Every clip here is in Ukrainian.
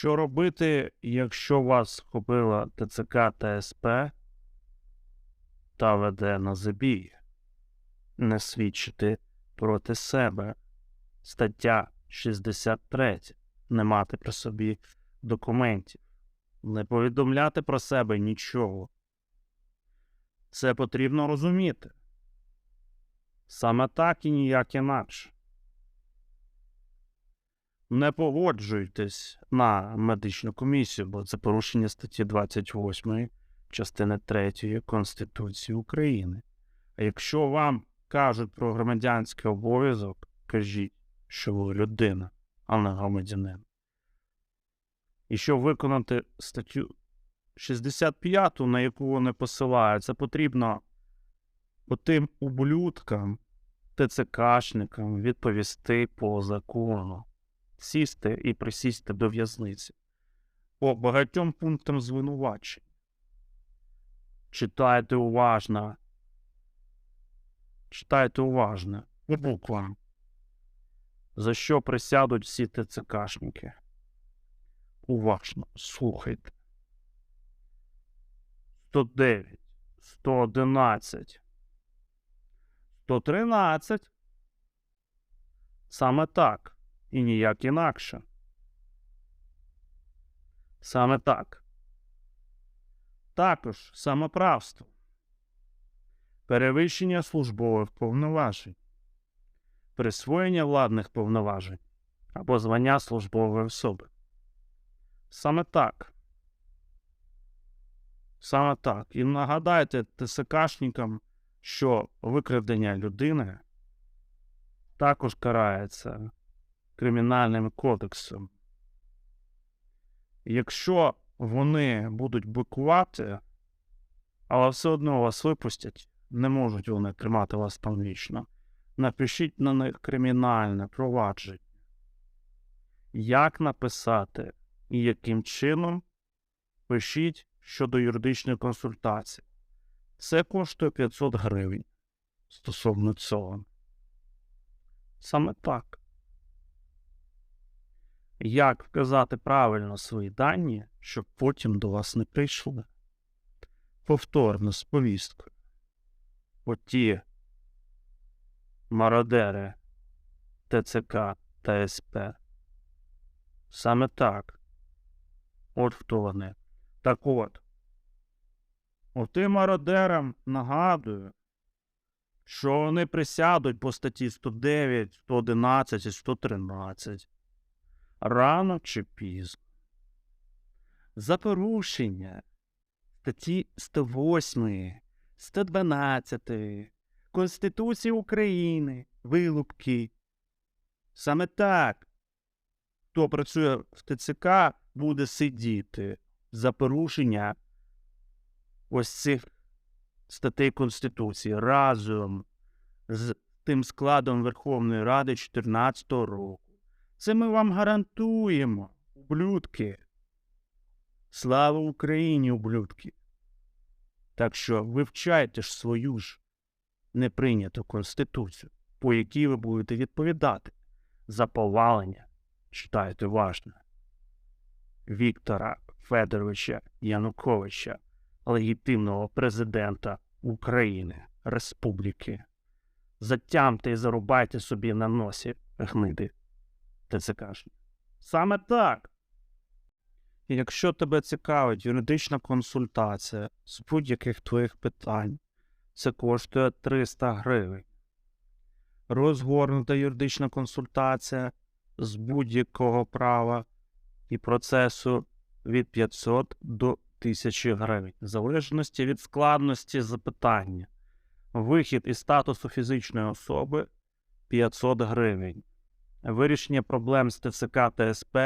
Що робити, якщо вас схопила ТЦК та СП та веде на забій? Не свідчити проти себе. Стаття 63. Не мати при собі документів. Не повідомляти про себе нічого. Це потрібно розуміти. Саме так і ніяк інакше. Не погоджуйтесь на медичну комісію, бо це порушення статті 28 частини 3 Конституції України. А якщо вам кажуть про громадянський обов'язок, кажіть, що ви людина, а не громадянин. І щоб виконати статтю 65, на яку вони посилають, це потрібно отим ублюдкам, ТЦКшникам відповісти по закону, сісти і присісти до в'язниці по багатьом пунктам звинувачень. Читайте уважно. Читайте уважно. По буквам. За що присядуть всі ТЦКшники? Уважно, слухайте. 109, 111, 113. Саме так. І ніяк інакше. Саме так. Також самоправство. Перевищення службових повноважень. Присвоєння владних повноважень або звання службової особи. Саме так. Саме так. І нагадайте ТСКшникам, що викрадення людини також карається Кримінальним кодексом. Якщо вони будуть бикувати, але все одно вас випустять, не можуть вони тримати вас там вічно. Напишіть на них кримінальне провадження. Як написати і яким чином пишіть щодо юридичної консультації. Це коштує 500 гривень стосовно цього. Саме так. Як вказати правильно свої дані, щоб потім до вас не прийшли? Повторно з повісткою. Оті мародери ТЦК та СП. Саме так. От хто вони. Так от. Отим мародерам нагадую, що вони присядуть по статті 109, 111 і 113 рано чи пізно. За порушення статті 108, 112 Конституції України, вилупки. Саме так, хто працює в ТЦК, буде сидіти за порушення ось цих статей Конституції разом з тим складом Верховної Ради 2014 року. Це ми вам гарантуємо, ублюдки. Слава Україні, ублюдки. Так що вивчайте ж свою ж неприйняту Конституцію, по якій ви будете відповідати за повалення, читайте уважно, Віктора Федоровича Януковича, легітимного президента України, Республіки. Затямте і зарубайте собі на носі гниди. ТЦКшні. Саме так. І якщо тебе цікавить юридична консультація з будь-яких твоїх питань, це коштує 300 гривень. Розгорнута юридична консультація з будь-якого права і процесу від 500 до 1000 гривень, в залежності від складності запитання. Вихід із статусу фізичної особи 500 гривень. Вирішення проблем з ТЦК та СП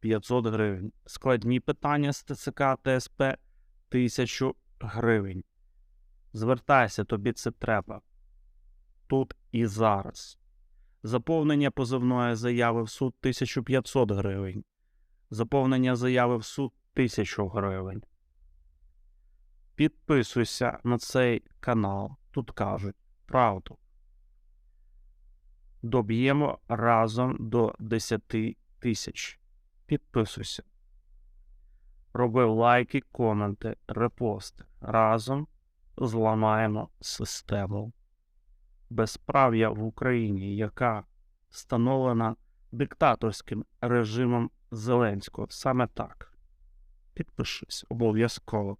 500 гривень. Складні питання з ТЦК та СП 1000 гривень. Звертайся, тобі це треба. Тут і зараз. Заповнення позовної заяви в суд 1500 гривень. Заповнення заяви в суд 1000 гривень. Підписуйся на цей канал. Тут кажуть правду. Доб'ємо разом до 10 тисяч. Підписуйся. робив лайки, коменти, репости. Разом зламаємо систему безправ'я в Україні, яка встановлена диктаторським режимом Зеленського. Саме так. Підпишись обов'язково.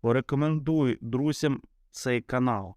Порекомендуй друзям цей канал.